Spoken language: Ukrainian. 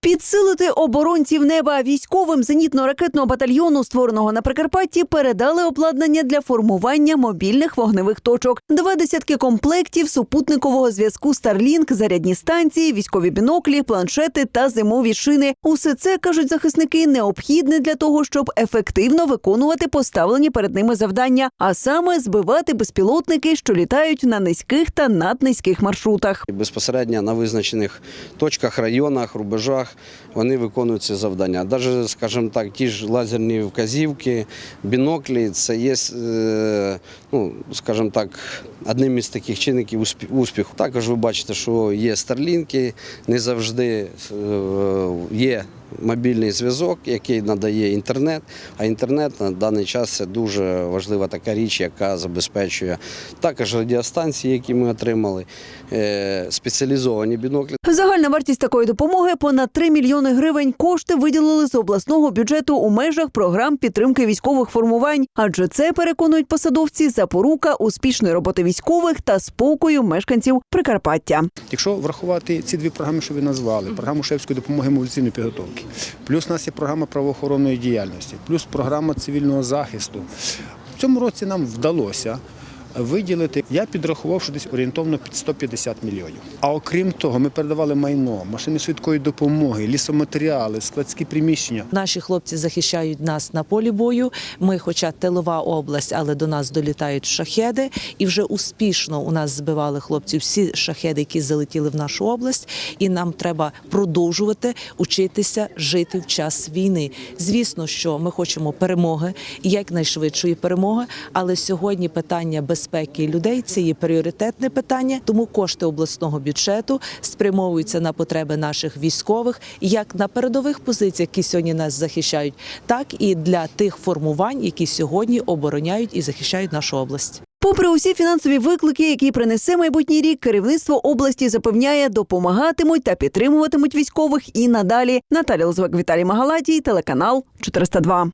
Підсилити оборонців неба військовим зенітно-ракетного батальйону, створеного на Прикарпатті, передали обладнання для формування мобільних вогневих точок. Два десятки комплектів супутникового зв'язку Starlink, зарядні станції, військові біноклі, планшети та зимові шини. Усе це кажуть захисники необхідне для того, щоб ефективно виконувати поставлені перед ними завдання, а саме збивати безпілотники, що літають на низьких та наднизьких маршрутах. Безпосередньо на визначених точках, районах, рубежах вони виконують ці завдання. Навіть, скажімо так, ті ж лазерні вказівки, біноклі це є, е, ну, скажімо так, одним із таких чинників успіху. Також ви бачите, що є старлінки, не завжди е, є. Мобільний зв'язок, який надає інтернет, а інтернет на даний час це дуже важлива така річ, яка забезпечує також радіостанції, які ми отримали, е, спеціалізовані біноклі. Загальна вартість такої допомоги понад 3 мільйони гривень. Кошти виділили з обласного бюджету у межах програм підтримки військових формувань. Адже це переконують посадовці запорука успішної роботи військових та спокою мешканців Прикарпаття. Якщо врахувати ці дві програми, що ви назвали, програму шефської допомоги мобілізаційної підготовки, плюс у нас є програма правоохоронної діяльності, плюс програма цивільного захисту. В цьому році нам вдалося виділити, я підрахував, що десь орієнтовно під 150 мільйонів. А окрім того, ми передавали майно, машини швидкої допомоги, лісоматеріали, складські приміщення. Наші хлопці захищають нас на полі бою. Ми, хоча тилова область, але до нас долітають шахеди, і вже успішно у нас збивали хлопці всі шахеди, які залетіли в нашу область. І нам треба продовжувати учитися жити в час війни. Звісно, що ми хочемо перемоги якнайшвидшої перемоги. Але сьогодні питання безпеки людей це є пріоритетне питання. Тому кошти обласного бюджету спрямовуються на потреби наших військових, як на передових позиціях, які сьогодні нас захищають, так і для тих формувань, які сьогодні обороняють і захищають нашу область. Попри усі фінансові виклики, які принесе майбутній рік, керівництво області запевняє, допомагатимуть та підтримуватимуть військових і надалі. Наталя Лозвак, Віталій Магалатій, телеканал 402.